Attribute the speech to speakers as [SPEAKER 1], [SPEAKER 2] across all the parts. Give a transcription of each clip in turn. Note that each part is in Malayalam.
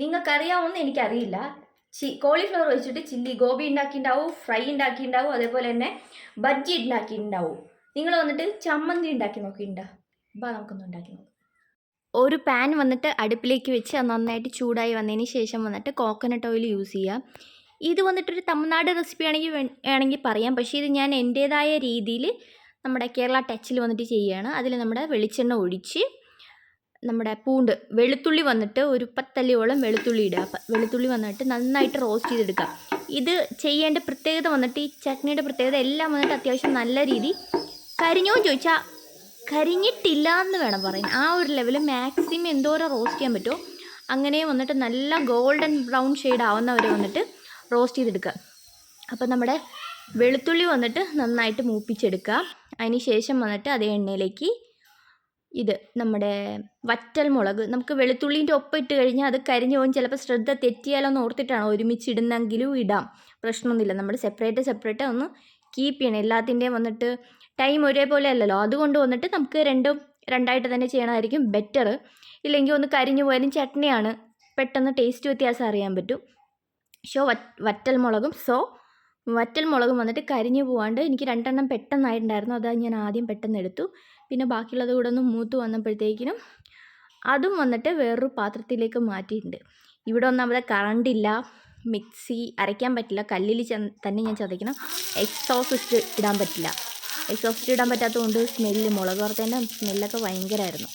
[SPEAKER 1] നിങ്ങൾക്കറിയാവുമെന്ന് എനിക്കറിയില്ല. ചി കോളിഫ്ലവർ വെച്ചിട്ട് ചില്ലി ഗോബി ഉണ്ടാക്കിയിട്ടുണ്ടാവും ഫ്രൈ ഉണ്ടാക്കിയിട്ടുണ്ടാവും അതേപോലെ തന്നെ ബജ്ജി ഉണ്ടാക്കിയിട്ടുണ്ടാവും. നിങ്ങൾ വന്നിട്ട് ചമ്മന്തി ഉണ്ടാക്കി നോക്കിയിട്ടുണ്ടോ? അപ്പോൾ നമുക്കൊന്ന് ഉണ്ടാക്കി നോക്കാം. ഒരു പാൻ വന്നിട്ട് അടുപ്പിലേക്ക് വെച്ച് അത് നന്നായിട്ട് ചൂടായി വന്നതിന് ശേഷം വന്നിട്ട് കോക്കനട്ട് ഓയിൽ യൂസ് ചെയ്യുക ഇത് വന്നിട്ടൊരു തമിഴ്നാട് റെസിപ്പി ആണെങ്കിൽ വേണമെങ്കിൽ പറയാം. പക്ഷേ ഇത് ഞാൻ എന്റേതായ രീതിയിൽ നമ്മുടെ കേരള ടച്ചിൽ വന്നിട്ട് ചെയ്യുകയാണ്. അതിൽ നമ്മുടെ വെളിച്ചെണ്ണ ഒഴിച്ച് നമ്മുടെ പൂണ്ട് വെളുത്തുള്ളി വന്നിട്ട് ഒരു പത്തല്ലിയോളം വെളുത്തുള്ളി ഇടുക. വെളുത്തുള്ളി വന്നിട്ട് നന്നായിട്ട് റോസ്റ്റ് ചെയ്തെടുക്കുക ഇത് ചെയ്യേണ്ട പ്രത്യേകത വന്നിട്ട് ഈ ചട്നിയുടെ പ്രത്യേകത എല്ലാം വന്നിട്ട് അത്യാവശ്യം നല്ല രീതി കരിഞ്ഞോ ചോദിച്ചാൽ കരിഞ്ഞിട്ടില്ല എന്ന് വേണം പറയാൻ. ആ ഒരു ലെവൽ മാക്സിമം എന്തോരം റോസ്റ്റ് ചെയ്യാൻ പറ്റുമോ അങ്ങനെ വന്നിട്ട് നല്ല ഗോൾഡൻ ബ്രൗൺ ഷെയ്ഡ് ആവുന്നവരെ വന്നിട്ട് റോസ്റ്റ് ചെയ്തെടുക്കുക. അപ്പോൾ നമ്മുടെ വെളുത്തുള്ളി വന്നിട്ട് നന്നായിട്ട് മൂപ്പിച്ചെടുക്കുക. അതിന് ശേഷം വന്നിട്ട് അതേ എണ്ണയിലേക്ക് ഇത് നമ്മുടെ വറ്റൽ മുളക് നമുക്ക് വെളുത്തുള്ളീന്റെ ഒപ്പം ഇട്ട് കഴിഞ്ഞാൽ അത് കരിഞ്ഞു പോകും. ചിലപ്പോൾ ശ്രദ്ധ തെറ്റിയാലോ എന്ന് ഓർത്തിട്ടാണ് ഒരുമിച്ച് ഇടുന്നെങ്കിലും ഇടാം. പ്രശ്നമൊന്നുമില്ല. നമ്മൾ സെപ്പറേറ്റ് സെപ്പറേറ്റ് ഒന്ന് കീപ്പ് ചെയ്യണം. എല്ലാത്തിന്റെയും വന്നിട്ട് ടൈം ഒരേപോലെ അല്ലല്ലോ. അതുകൊണ്ട് വന്നിട്ട് നമുക്ക് രണ്ടും രണ്ടായിട്ട് തന്നെ ചെയ്യണമായിരിക്കും ബെറ്റർ ഇല്ലെങ്കിൽ ഒന്ന് കരിഞ്ഞു പോയാലും ചട്നിയാണ്. പെട്ടെന്ന് ടേസ്റ്റ് വ്യത്യാസം അറിയാൻ പറ്റും. ഷോ വറ്റൽ മുളകും സോ വറ്റൽ മുളകും വന്നിട്ട് കരിഞ്ഞു പോവാണ്ട് എനിക്ക് രണ്ടെണ്ണം പെട്ടെന്നായിട്ടുണ്ടായിരുന്നു. അത് ഞാൻ ആദ്യം പെട്ടെന്ന് എടുത്തു. പിന്നെ ബാക്കിയുള്ളത് കൂടെ ഒന്ന് മൂത്ത് വന്നപ്പോഴത്തേക്കിനും അതും വന്നിട്ട് വേറൊരു പാത്രത്തിലേക്ക് മാറ്റിയിട്ടുണ്ട്. ഇവിടെ ഒന്നാമത് കറണ്ടില്ല മിക്സി അരയ്ക്കാൻ പറ്റില്ല. കല്ലിൽ തന്നെ ഞാൻ ചതയ്ക്കണം. എക്സോസിസ്റ്റ് ഇടാൻ പറ്റില്ല. എക്സോസിസ്റ്റ് ഇടാൻ പറ്റാത്തതുകൊണ്ട് സ്മെല്ല് മുളക് വറുത്തതിന്റെ സ്മെല്ലൊക്കെ ഭയങ്കരമായിരുന്നു.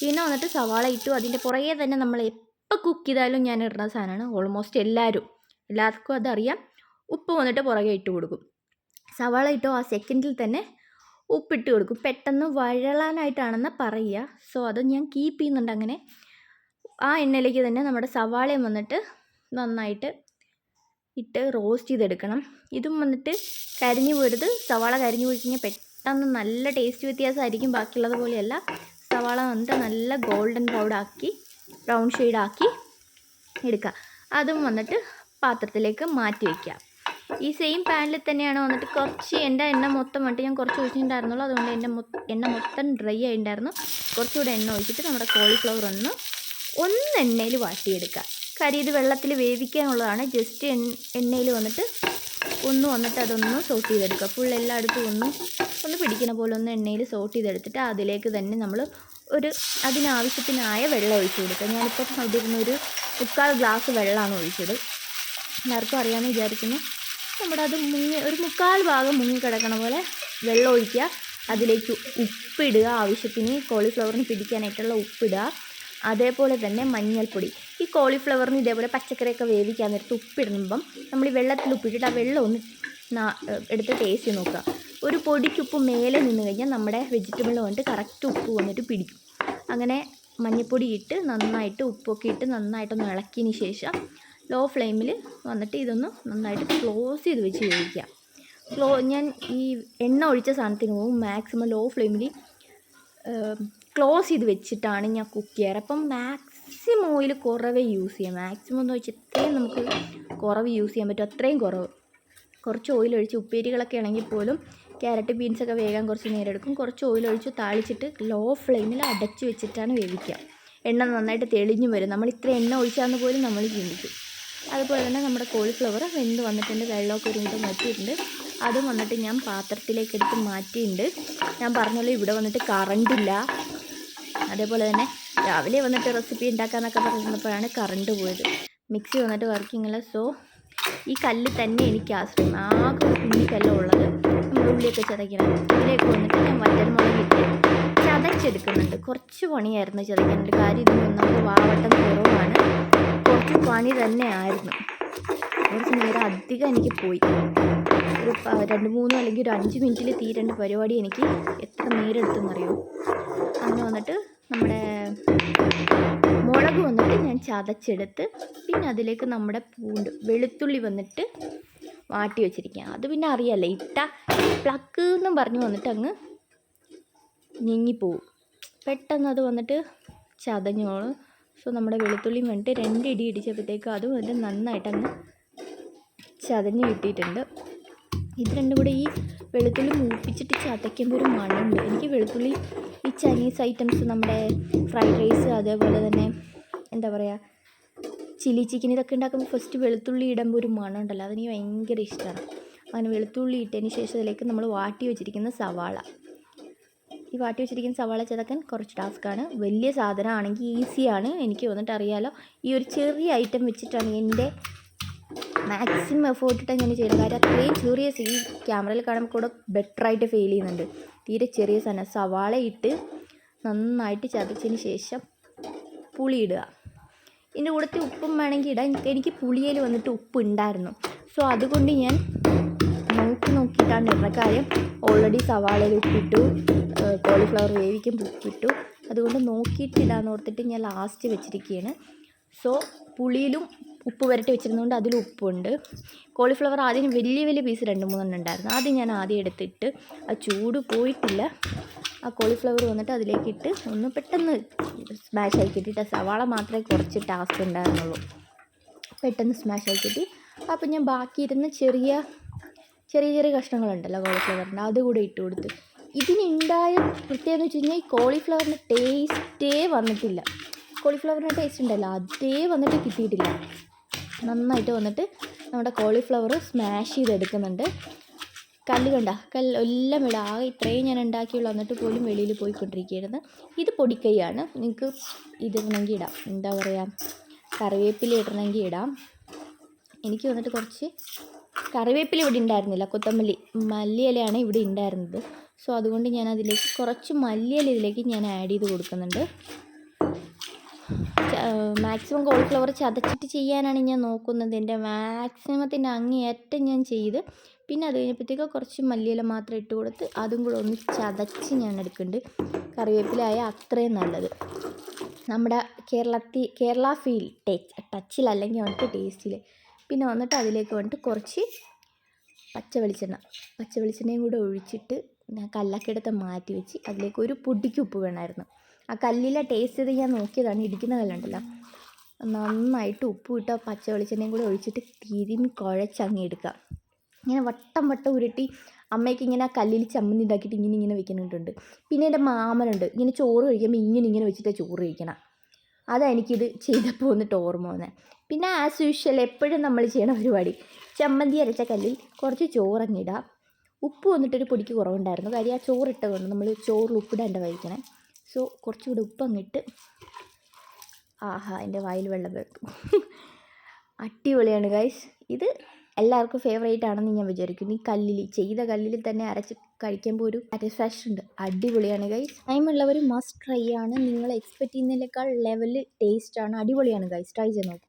[SPEAKER 1] പിന്നെ വന്നിട്ട് സവാള ഇട്ടു. അതിന്റെ പുറകെ തന്നെ നമ്മൾ എപ്പോൾ കുക്ക് ചെയ്താലും ഞാൻ ഇടുന്ന സാധനമാണ് ഓൾമോസ്റ്റ് എല്ലാവരും. എല്ലാവർക്കും അതറിയാം. ഉപ്പ് വന്നിട്ട് പുറകെ ഇട്ട് കൊടുക്കും. സവാള ഇട്ടോ. ആ സെക്കൻഡിൽ തന്നെ ഉപ്പിട്ട് കൊടുക്കും. പെട്ടെന്ന് വഴളാനായിട്ടാണെന്ന് പറയുക. സോ അത് ഞാൻ കീപ്പ് ചെയ്യുന്നുണ്ട് അങ്ങനെ. ആ എണ്ണയിലേക്ക് തന്നെ നമ്മുടെ സവാളയും വന്നിട്ട് നന്നായിട്ട് ഇട്ട് റോസ്റ്റ് ചെയ്തെടുക്കണം. ഇതും വന്നിട്ട് കരിഞ്ഞു പോരുത്. സവാള കരിഞ്ഞു പോയി കഴിഞ്ഞാൽ പെട്ടെന്ന് നല്ല ടേസ്റ്റ് വ്യത്യാസമായിരിക്കും. ബാക്കിയുള്ളത് പോലെയല്ല. സവാള വന്നിട്ട് നല്ല ഗോൾഡൻ ആക്കി ബ്രൗൺ ഷെയ്ഡാക്കി എടുക്കുക. അതും വന്നിട്ട് പാത്രത്തിലേക്ക് മാറ്റി വയ്ക്കുക. ഈ സെയിം പാനിൽ തന്നെയാണ് വന്നിട്ട് കുറച്ച് എന്റെ എണ്ണ മൊത്തം വന്നിട്ട് ഞാൻ കുറച്ച് ഒഴിച്ചിട്ടുണ്ടായിരുന്നുള്ളൂ. അതുകൊണ്ട് എന്റെ എണ്ണ മൊത്തം ഡ്രൈ ആയിട്ടുണ്ടായിരുന്നു. കുറച്ചുകൂടെ എണ്ണ ഒഴിച്ചിട്ട് നമ്മുടെ കോളിഫ്ലവർ ഒന്ന് ഒന്ന് എണ്ണയിൽ വാട്ടിയെടുക്കുക. കാര്യം ഇത് വെള്ളത്തിൽ വേവിക്കാനുള്ളതാണ്. ജസ്റ്റ് എണ്ണയിൽ വന്നിട്ട് ഒന്ന് വന്നിട്ട് അതൊന്ന് സോട്ട് ചെയ്തെടുക്കുക. ഫുൾ എല്ലായിടത്തും ഒന്ന് ഒന്ന് പിടിക്കുന്ന പോലെ ഒന്ന് എണ്ണയിൽ സോട്ട് ചെയ്തെടുത്തിട്ട് അതിലേക്ക് തന്നെ നമ്മൾ ഒരു അതിനാവശ്യത്തിനായ വെള്ളം ഒഴിച്ചു കൊടുക്കുക. ഞാനിപ്പം അതിരുന്ന ഒരു മുക്കാൽ ഗ്ലാസ് വെള്ളമാണ് ഒഴിച്ചത്. എല്ലാവർക്കും അറിയാമെന്ന് വിചാരിക്കുന്നു. നമ്മുടെ അത് മുങ്ങി ഒരു മുക്കാൽ ഭാഗം മുങ്ങിക്കിടക്കണ പോലെ വെള്ളം ഒഴിക്കുക. അതിലേക്ക് ഉപ്പിടുക. ആവശ്യത്തിന് കോളിഫ്ലവറിന് പിടിക്കാനായിട്ടുള്ള ഉപ്പിടുക. അതേപോലെ തന്നെ മഞ്ഞൾപ്പൊടി. ഈ കോളിഫ്ലവറിന് ഇതേപോലെ പച്ചക്കറിയൊക്കെ വേവിക്കാൻ നേരത്ത് ഉപ്പിടുമ്പം നമ്മൾ ഈ വെള്ളത്തിൽ ഉപ്പിട്ടിട്ട് ആ വെള്ളം ഒന്ന് എടുത്ത് ടേസ്റ്റ് നോക്കുക. ഒരു പൊടിക്കുപ്പ് മേലെ നിന്ന് കഴിഞ്ഞാൽ നമ്മുടെ വെജിറ്റബിൾ വന്നിട്ട് കറക്റ്റ് ഉപ്പ് വന്നിട്ട് പിടിക്കും. അങ്ങനെ മഞ്ഞൾപ്പൊടി ഇട്ട് നന്നായിട്ട് ഉപ്പൊക്കെ ഇട്ട് നന്നായിട്ടൊന്ന് ഇളക്കിയതിന് ശേഷം ലോ ഫ്ലെയിമിൽ വന്നിട്ട് ഇതൊന്ന് നന്നായിട്ട് ക്ലോസ് ചെയ്ത് വെച്ച് വേവിക്കുക ക്ലോ ഞാൻ ഈ എണ്ണ ഒഴിച്ച സാധനത്തിന് പോകും മാക്സിമം ലോ ഫ്ലെയിമിൽ ക്ലോസ് ചെയ്ത് വെച്ചിട്ടാണ് ഞാൻ കുക്ക് ചെയ്യാറ്. അപ്പം മാക്സിമം ഓയിൽ കുറവേ യൂസ് ചെയ്യാം. മാക്സിമം എന്ന് വെച്ചാൽ ഇത്രയും നമുക്ക് കുറവ് യൂസ് ചെയ്യാൻ പറ്റും. അത്രയും കുറവ്. കുറച്ച് ഓയിൽ ഒഴിച്ച് ഉപ്പേരികളൊക്കെ ആണെങ്കിൽ പോലും ക്യാരറ്റ് ബീൻസൊക്കെ വേകാൻ കുറച്ച് നേരം എടുക്കും. കുറച്ച് ഓയിൽ ഒഴിച്ച് താളിച്ചിട്ട് ലോ ഫ്ലെയിമിൽ അടച്ച് വെച്ചിട്ടാണ് വേവിക്കുക. എണ്ണ നന്നായിട്ട് തെളിഞ്ഞു വരും. നമ്മൾ ഇത്ര എണ്ണ ഒഴിച്ചാന്ന് പോലും നമ്മൾ ചിന്തിക്കും. അതുപോലെ തന്നെ നമ്മുടെ കോളിഫ്ലവർ വെന്ത് വന്നിട്ടുണ്ട് വെള്ളമൊക്കെ ഒരു വിധം വറ്റിയിട്ടുണ്ട്. അതും വന്നിട്ട് ഞാൻ പാത്രത്തിലേക്ക് എടുത്ത് മാറ്റിയിട്ടുണ്ട്. ഞാൻ പറഞ്ഞല്ലോ ഇവിടെ വന്നിട്ട് കറണ്ടില്ല അതേപോലെ തന്നെ രാവിലെ വന്നിട്ട് റെസിപ്പി ഉണ്ടാക്കാമെന്നൊക്കെ പറഞ്ഞപ്പോഴാണ് കറണ്ട് പോയത്. മിക്സി വന്നിട്ട് വർക്കിംഗ് അല്ല സോ ഈ കല്ല് തന്നെ എനിക്ക് ആശ്രയം. ആകെ കുഞ്ഞി കല്ലാണ് ഉള്ളത് നമ്മുടെ ഉള്ളിയൊക്കെ ചതയ്ക്കണം. ഇതിലേക്ക് വന്നിട്ട് ഞാൻ വറ്റൽമുളകിട്ട് ചതച്ചെടുക്കുന്നുണ്ട്. കുറച്ച് പണിയായിരുന്നു ചതയ്ക്കാനായിട്ട് കാര്യം ഇതിന് ഒന്നാമത് വാവട്ടം കുറവാണ് പണി തന്നെയായിരുന്നു. കുറച്ച് നേരം അധികം എനിക്ക് പോയി. ഒരു രണ്ട് മൂന്ന് അല്ലെങ്കിൽ ഒരു അഞ്ച് മിനിറ്റിൽ തീരേണ്ട പരിപാടി എനിക്ക് എത്ര നേരെടുത്തെന്നറിയോ? അങ്ങനെ വന്നിട്ട് നമ്മുടെ മുളക് വന്നിട്ട് ഞാൻ ചതച്ചെടുത്ത് പിന്നെ അതിലേക്ക് നമ്മുടെ പൂണ്ട് വെളുത്തുള്ളി വന്നിട്ട് വാട്ടി വെച്ചിരിക്കുക അത് പിന്നെ അറിയാമല്ലേ ഇട്ട പ്ലക്ക് എന്നും പറഞ്ഞ് വന്നിട്ട് അങ്ങ് ഞെങ്ങിപ്പോവും. പെട്ടെന്ന് അത് വന്നിട്ട് ചതഞ്ഞോളും. സോ നമ്മുടെ വെളുത്തുള്ളിയും വന്നിട്ട് രണ്ട് ഇടി ഇടിച്ചപ്പോഴത്തേക്കും അത് നന്നായിട്ടങ്ങ് നന്നായിട്ട് അങ്ങ് ചതഞ്ഞ് കിട്ടിയിട്ടുണ്ട്. ഇത് രണ്ടും കൂടെ ഈ വെളുത്തുള്ളി മൂപ്പിച്ചിട്ട് ചതയ്ക്കുമ്പോൾ ഒരു മണമുണ്ട്. എനിക്ക് വെളുത്തുള്ളി ഈ ചൈനീസ് ഐറ്റംസ് നമ്മുടെ ഫ്രൈഡ് റൈസ് അതേപോലെ തന്നെ എന്താ പറയുക ചില്ലി ചിക്കൻ ഇതൊക്കെ ഉണ്ടാക്കുമ്പോൾ ഫസ്റ്റ് വെളുത്തുള്ളി ഇടുമ്പോൾ ഒരു മണം ഉണ്ടല്ലോ. അതെനിക്ക് ഭയങ്കര ഇഷ്ടമാണ്. അങ്ങനെ വെളുത്തുള്ളി ഇട്ടതിന് ശേഷം അതിലേക്ക് നമ്മൾ വാട്ടി വെച്ചിരിക്കുന്ന സവാള. ഈ വാട്ടി വെച്ചിരിക്കുന്ന സവാള ചതക്കാൻ കുറച്ച് ടാസ്ക്കാണ്. വലിയ സാധനമാണെങ്കിൽ ഈസിയാണ്. എനിക്ക് വന്നിട്ട് അറിയാലോ. ഈ ഒരു ചെറിയ ഐറ്റം വെച്ചിട്ടാണ് എന്റെ മാക്സിമം എഫേർട്ട് ഇട്ടാണ് ഞാൻ ചെയ്യുന്നത് കാര്യം അത്രയും ചെറിയ ഈ ക്യാമറയിൽ കാണുമ്പോൾ കൂടെ ബെറ്ററായിട്ട് ഫീൽ ചെയ്യുന്നുണ്ട്. തീരെ ചെറിയ സാധനം. സവാള ഇട്ട് നന്നായിട്ട് ചതച്ചതിന് ശേഷം പുളി ഇടുക. ഇതിന്റെ കൂടത്തെ ഉപ്പും വേണമെങ്കിൽ ഇടാം. എനിക്ക് എനിക്ക് പുളിയിൽ വന്നിട്ട് ഉപ്പ് ഉണ്ടായിരുന്നു. സോ അതുകൊണ്ട് ഞാൻ നോക്കി നോക്കിയിട്ടാണ് ഇടുന്ന കാര്യം. ഓൾറെഡി സവാളയിൽ ഉപ്പിട്ടു കോളിഫ്ലവർ വേവിക്കും ഉപ്പിട്ടു. അതുകൊണ്ട് നോക്കിയിട്ട് ഓർത്തിട്ട് ഞാൻ ലാസ്റ്റ് വെച്ചിരിക്കുകയാണ് സോ പുളിയിലും ഉപ്പ് വരട്ടി വെച്ചിരുന്നതുകൊണ്ട് അതിൽ ഉപ്പുണ്ട്. കോളിഫ്ലവർ ആദ്യം വലിയ വലിയ പീസ് രണ്ട് മൂന്നെണ്ണം ഉണ്ടായിരുന്നു. ആദ്യം ഞാൻ ആദ്യം എടുത്തിട്ട് ആ ചൂട് പോയിട്ടില്ല. ആ കോളിഫ്ലവർ വന്നിട്ട് അതിലേക്ക് ഇട്ട് ഒന്ന് പെട്ടെന്ന് സ്മാഷ് ആക്കി ആ സവാള മാത്രമേ കുറച്ച് ടാസ്ക് ഉണ്ടായിരുന്നുള്ളൂ. പെട്ടെന്ന് സ്മാഷ് ആയി കിട്ടി. അപ്പോൾ ഞാൻ ബാക്കി ഇരുന്ന് ചെറിയ ചെറിയ ചെറിയ കഷ്ണങ്ങളുണ്ടല്ലോ കോളിഫ്ലവറിന്റെ അതുകൂടെ ഇട്ട് കൊടുത്ത്. ഇതിനുണ്ടായ പ്രത്യേകത എന്ന് വെച്ച് കഴിഞ്ഞാൽ ഈ കോളിഫ്ലവറിന്റെ ടേസ്റ്റേ വന്നിട്ടില്ല. കോളിഫ്ലവറിന്റെ ടേസ്റ്റ് ഉണ്ടല്ലോ. അതേ വന്നിട്ട് കിട്ടിയിട്ടില്ല. നന്നായിട്ട് വന്നിട്ട് നമ്മുടെ കോളിഫ്ലവർ സ്മാഷ് ചെയ്തെടുക്കുന്നുണ്ട്. കല്ല് കണ്ട? കല്ല് എല്ലാം ഇട. ആകെ ഇത്രയും ഞാൻ ഉണ്ടാക്കിയുള്ളൂ. എന്നിട്ട് പോലും വെളിയിൽ പോയിക്കൊണ്ടിരിക്കുകയായിരുന്നു. ഇത് പൊടിക്കൈയാണ്. നിങ്ങൾക്ക് ഇതിടണമെങ്കിൽ ഇടാം. എന്താ പറയുക? കറിവേപ്പില ഇടണമെങ്കിൽ ഇടാം. എനിക്ക് വന്നിട്ട് കുറച്ച് കറിവേപ്പില ഇവിടെ ഉണ്ടായിരുന്നില്ല. കൊത്തമല്ലി മല്ലിയിലയാണ് ഇവിടെ ഉണ്ടായിരുന്നത്. സോ അതുകൊണ്ട് ഞാൻ അതിലേക്ക് കുറച്ച് മല്ലിയില ഇതിലേക്ക് ഞാൻ ആഡ് ചെയ്ത് കൊടുക്കുന്നുണ്ട്. മാക്സിമം കോളിഫ്ലവർ ചതച്ചിട്ട് ചെയ്യാനാണ് ഞാൻ നോക്കുന്നത്. എന്റെ മാക്സിമത്തിന്റെ അങ്ങേയറ്റം ഞാൻ ചെയ്ത് പിന്നെ അത് കഴിഞ്ഞപ്പോഴത്തേക്ക് കുറച്ച് മല്ലിയില മാത്രം ഇട്ട് കൊടുത്ത് അതും കൂടെ ഒന്ന് ചതച്ച് ഞാൻ എടുക്കുന്നുണ്ട്. കറിവേപ്പിലായ അത്രയും നല്ലത്. നമ്മുടെ കേരളത്തിൽ കേരള ഫീൽ ടച്ച് ടച്ചിലല്ലെങ്കിൽ അവർക്ക് ടേസ്റ്റിൽ പിന്നെ വന്നിട്ട് അതിലേക്ക് വന്നിട്ട് കുറച്ച് പച്ച വെളിച്ചെണ്ണ പച്ച വെളിച്ചെണ്ണയും കൂടെ ഒഴിച്ചിട്ട് ഞാൻ കല്ലൊക്കെ മാറ്റി വെച്ച് അതിലേക്ക് ഒരു പൊടിക്ക് ഉപ്പ് വേണമായിരുന്നു. ആ കല്ലിലെ ടേസ്റ്റ് ചെയ്ത് ഞാൻ നോക്കിയതാണ് ഇടിക്കുന്ന കല്ലുണ്ടല്ലോ. നന്നായിട്ട് ഉപ്പ് ഇട്ട് ആ പച്ച വെളിച്ചെണ്ണയും കൂടെ ഒഴിച്ചിട്ട് തിരിഞ്ഞ് കുഴച്ചങ്ങ് എടുക്കുക. ഇങ്ങനെ വട്ടം വട്ടം ഉരുട്ടി അമ്മയ്ക്ക് ഇങ്ങനെ ആ കല്ലിൽ ചമ്മന്തി ഉണ്ടാക്കിയിട്ട് ഇങ്ങനെ ഇങ്ങനെ വെക്കുന്നുണ്ട്. പിന്നെ എന്റെ മാമനുണ്ട് ഇങ്ങനെ ചോറ് കഴിക്കുമ്പോൾ ഇങ്ങനെ ഇങ്ങനെ വെച്ചിട്ട് ചോറ് കഴിക്കണം അതാണ് എനിക്കിത് ചെയ്തപ്പോൾ വന്നിട്ട് ഓർമ്മ വന്നത് പിന്നെ ആസ് യൂഷ്വൽ എപ്പോഴും നമ്മൾ ചെയ്യണ പരിപാടി. ചമ്മന്തി അരച്ച കല്ലിൽ കുറച്ച് ചോറങ്ങിടുക ഉപ്പ് വന്നിട്ടൊരു പൊടിക്ക് കുറവുണ്ടായിരുന്നു. കാര്യം ആ ചോറിട്ട കൊണ്ട് നമ്മൾ ചോറിൽ ഉപ്പിടാണ്ട് വഹിക്കണേ സോ കുറച്ചുകൂടി ഉപ്പ് അങ്ങിട്ട് ആഹാ എന്റെ വായിൽ വെള്ളം വെക്കും. അടിപൊളിയാണ് ഗൈസ് ഇത് എല്ലാവർക്കും ഫേവറേറ്റ് ആണെന്ന് ഞാൻ വിചാരിക്കുന്നു. ഈ കല്ലിൽ ചെയ്ത കല്ലിൽ തന്നെ അരച്ച് കഴിക്കുമ്പോൾ ഒരു സാറ്റിസ്ഫാക്ഷൻ ഉണ്ട്. അടിപൊളിയാണ് ഗൈസ് ടൈമുള്ളവർ മസ്റ്റ് ട്രൈ ആണ്. നിങ്ങൾ എക്സ്പെക്റ്റ് ചെയ്യുന്നതിനേക്കാൾ ലെവൽ ടേസ്റ്റ് ആണ്. അടിപൊളിയാണ് ഗൈസ് ട്രൈ ചെയ്ത് നോക്കും.